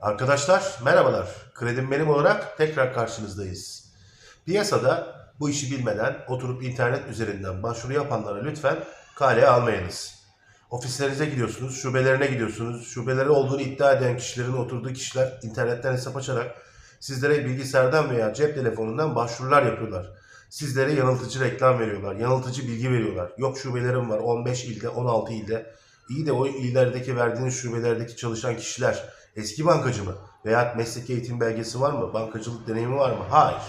Arkadaşlar merhabalar. Kredim benim olarak tekrar karşınızdayız. Piyasada bu işi bilmeden oturup internet üzerinden başvuru yapanlara lütfen kaleye almayınız. Ofislerinize gidiyorsunuz, şubelerine gidiyorsunuz. Şubeleri olduğunu iddia eden kişilerin oturduğu kişiler internetten hesap açarak sizlere bilgisayardan veya cep telefonundan başvurular yapıyorlar. Sizlere yanıltıcı reklam veriyorlar, yanıltıcı bilgi veriyorlar. Yok şubelerim var 15 ilde, 16 ilde. İyi de o illerdeki verdiğiniz şubelerdeki çalışan kişiler eski bankacı mı? Veya mesleki eğitim belgesi var mı? Bankacılık deneyimi var mı? Hayır.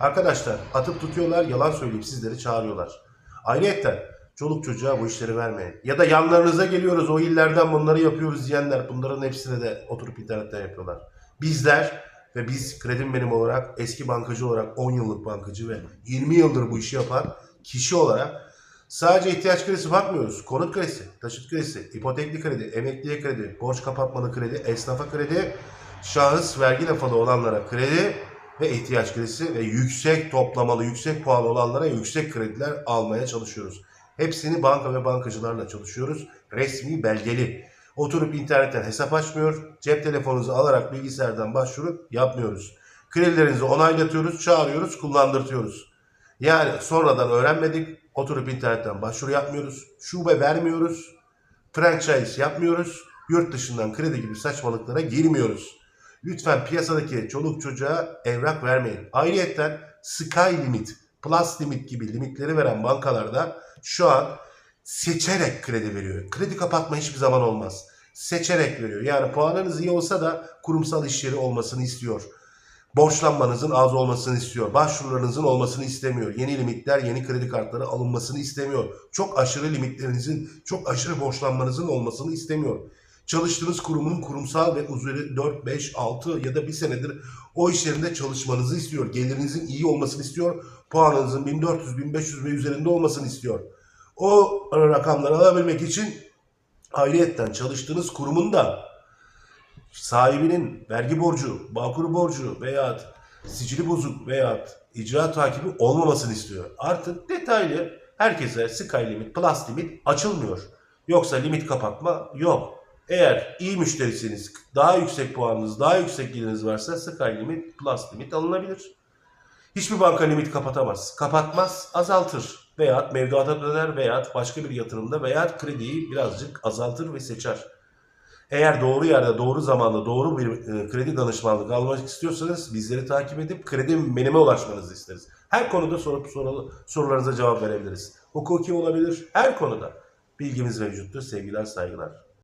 Arkadaşlar atıp tutuyorlar, yalan söyleyip sizleri çağırıyorlar. Ayrıyeten çoluk çocuğa bu işleri vermeyin. Ya da yanlarınıza geliyoruz o illerden bunları yapıyoruz diyenler bunların hepsini de oturup internetten yapıyorlar. Bizler ve biz kredim benim olarak eski bankacı olarak 10 yıllık bankacı ve 20 yıldır bu işi yapan kişi olarak sadece ihtiyaç kredisi bakmıyoruz. Konut kredisi, taşıt kredisi, ipotekli kredi, emekliye kredi, borç kapatmalı kredi, esnafa kredi, şahıs vergi lafada olanlara kredi ve ihtiyaç kredisi ve yüksek toplamalı, yüksek puan olanlara yüksek krediler almaya çalışıyoruz. Hepsini banka ve bankacılarla çalışıyoruz. Resmi belgeli. Oturup internetten hesap açmıyor, cep telefonunuzu alarak bilgisayardan başvuru yapmıyoruz. Kredilerinizi onaylatıyoruz, çağırıyoruz, kullandırtıyoruz. Yani sonradan öğrenmedik, oturup internetten başvuru yapmıyoruz, şube vermiyoruz, franchise yapmıyoruz, yurt dışından kredi gibi saçmalıklara girmiyoruz. Lütfen piyasadaki çoluk çocuğa evrak vermeyin. Ayrıyeten Sky Limit, Plus Limit gibi limitleri veren bankalarda şu an seçerek kredi veriyor. Kredi kapatma hiçbir zaman olmaz. Seçerek veriyor. Yani puanınız iyi olsa da kurumsal iş yeri olmasını istiyor. Borçlanmanızın az olmasını istiyor. Başvurularınızın olmasını istemiyor. Yeni limitler, yeni kredi kartları alınmasını istemiyor. Çok aşırı limitlerinizin, çok aşırı borçlanmanızın olmasını istemiyor. Çalıştığınız kurumun kurumsal ve üzeri 4, 5, 6 ya da bir senedir o iş yerinde çalışmanızı istiyor. Gelirinizin iyi olmasını istiyor. Puanınızın 1400, 1500 ve üzerinde olmasını istiyor. O rakamları alabilmek için ayrıyetten çalıştığınız kurumun da sahibinin vergi borcu, bağkur borcu veya sicili bozuk veya icra takibi olmamasını istiyor. Artık detaylı herkese Sky Limit, Plus Limit açılmıyor. Yoksa limit kapatma yok. Eğer iyi müşterisiniz, daha yüksek puanınız, daha yüksek geliriniz varsa Sky Limit, Plus Limit alınabilir. Hiçbir banka limit kapatamaz. Kapatmaz, azaltır. Veya mevduata döner veya başka bir yatırımda veya krediyi birazcık azaltır ve seçer. Eğer doğru yerde, doğru zamanda, doğru bir e, kredi danışmanlığı almak istiyorsanız bizleri takip edip kredi menime ulaşmanızı isteriz. Her konuda sorup soralı, sorularınıza cevap verebiliriz. Hukuki olabilir, her konuda. Bilgimiz mevcuttur. Sevgiler, saygılar.